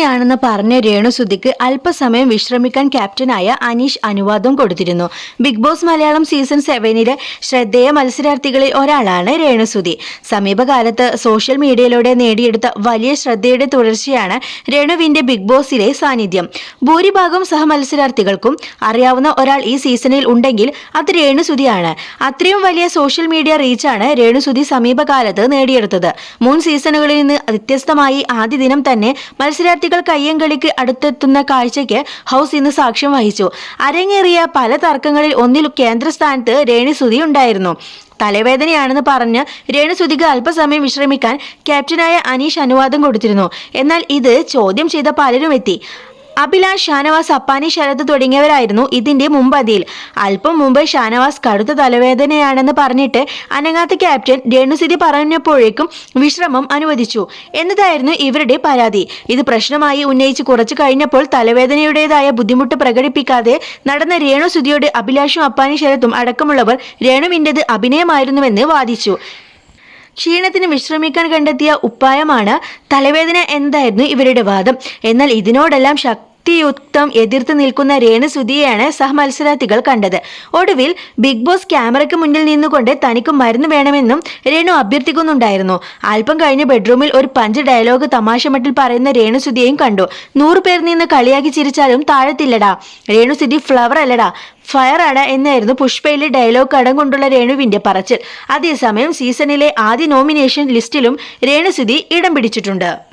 തലവേദനയാണെന്ന് പറഞ്ഞ രേണുസുതിക്ക് അല്പസമയം വിശ്രമിക്കാൻ ക്യാപ്റ്റനായ അനീഷ് അനുവാദം കൊടുത്തിരുന്നു. ബിഗ് ബോസ് മലയാളം സീസൺ സെവനിലെ ശ്രദ്ധേയ മത്സരാർത്ഥികളിൽ ഒരാളാണ് രേണുസുതി സമീപകാലത്ത് സോഷ്യൽ മീഡിയയിലൂടെ നേടിയെടുത്ത വലിയ ശ്രദ്ധയുടെ തുടർച്ചയാണ് രേണുവിന്റെ ബിഗ് ബോസിലെ സാന്നിധ്യം. ഭൂരിഭാഗം സഹമത്സരാർത്ഥികൾക്കും അറിയാവുന്ന ഒരാൾ ഈ സീസണിൽ ഉണ്ടെങ്കിൽ അത് രേണുസുതിയാണ് അത്രയും വലിയ സോഷ്യൽ മീഡിയ റീച്ചാണ് രേണുസുതി സമീപകാലത്ത് നേടിയെടുത്തത്. മുൻ സീസണുകളിൽ നിന്ന് വ്യത്യസ്തമായി ആദ്യ ദിനം തന്നെ മത്സരാർത്ഥികൾ കയ്യങ്കളിക്ക് അടുത്തെത്തുന്ന കാഴ്ചയ്ക്ക് ഹൗസ് ഇന്ന് സാക്ഷ്യം വഹിച്ചു. അരങ്ങേറിയ പല തർക്കങ്ങളിൽ ഒന്നിൽ കേന്ദ്രസ്ഥാനത്ത് രേണിസുതി ഉണ്ടായിരുന്നു. തലവേദനയാണെന്ന് പറഞ്ഞ് രേണുസുതിക്ക് അല്പസമയം വിശ്രമിക്കാൻ ക്യാപ്റ്റനായ അനീഷ് അനുവാദം കൊടുത്തിരുന്നു. എന്നാൽ ഇത് ചോദ്യം ചെയ്ത പലരും എത്തി അഭിലാഷ് ഷാനവാസ് അപ്പാനി ശരത് തുടങ്ങിയവരായിരുന്നു ഇതിന്റെ മുമ്പതിയിൽ. അല്പം മുമ്പ് ഷാനവാസ് കടുത്ത തലവേദനയാണെന്ന് പറഞ്ഞിട്ട് അനങ്ങാത്ത ക്യാപ്റ്റൻ രേണുസുതി പറഞ്ഞപ്പോഴേക്കും വിശ്രമം അനുവദിച്ചു. എന്നതായിരുന്നു ഇവരുടെ പരാതി. ഇത് പ്രശ്നമായി ഉന്നയിച്ച് കുറച്ചു കഴിഞ്ഞപ്പോൾ തലവേദനയുടേതായ ബുദ്ധിമുട്ട് പ്രകടിപ്പിക്കാതെ നടന്ന രേണുസുതിയോട് അഭിലാഷും അപ്പാനി ശരത്തും അടക്കമുള്ളവർ രേണുവിന്റെത് അഭിനയമായിരുന്നുവെന്ന് വാദിച്ചു. ക്ഷീണത്തിന് വിശ്രമിക്കാൻ കണ്ടെത്തിയ ഉപ്പായമാണ് തലവേദന എന്തായിരുന്നു ഇവരുടെ വാദം. എന്നാൽ ഇതിനോടെല്ലാം ശക്തിയുക്തം എതിർത്ത് നിൽക്കുന്ന രേണുസുതിയെയാണ് സഹമത്സരാർത്ഥികൾ കണ്ടത്. ഒടുവിൽ ബിഗ് ബോസ് ക്യാമറയ്ക്ക് മുന്നിൽ നിന്നുകൊണ്ട് തനിക്ക് മരുന്ന് വേണമെന്നും രേണു അഭ്യർത്ഥിക്കുന്നുണ്ടായിരുന്നു. അല്പം കഴിഞ്ഞ് ബെഡ്റൂമിൽ ഒരു പഞ്ച് ഡയലോഗ് തമാശമട്ടിൽ പറയുന്ന രേണുസുതിയെയും കണ്ടു. നൂറ് പേർ നിന്ന് കളിയാക്കി ചിരിച്ചാലും താഴത്തില്ലടാ. രേണുസുതി ഫ്ലവർ അല്ലടാ. ഫയർ ആണ് എന്നായിരുന്നു പുഷ്പയിലെ ഡയലോഗ് കടം കൊണ്ടുള്ള രേണുവിന്റെ പറച്ചിൽ. അതേസമയം സീസണിലെ ആദ്യ നോമിനേഷൻ ലിസ്റ്റിലും രേണുസുതി ഇടം പിടിച്ചിട്ടുണ്ട്.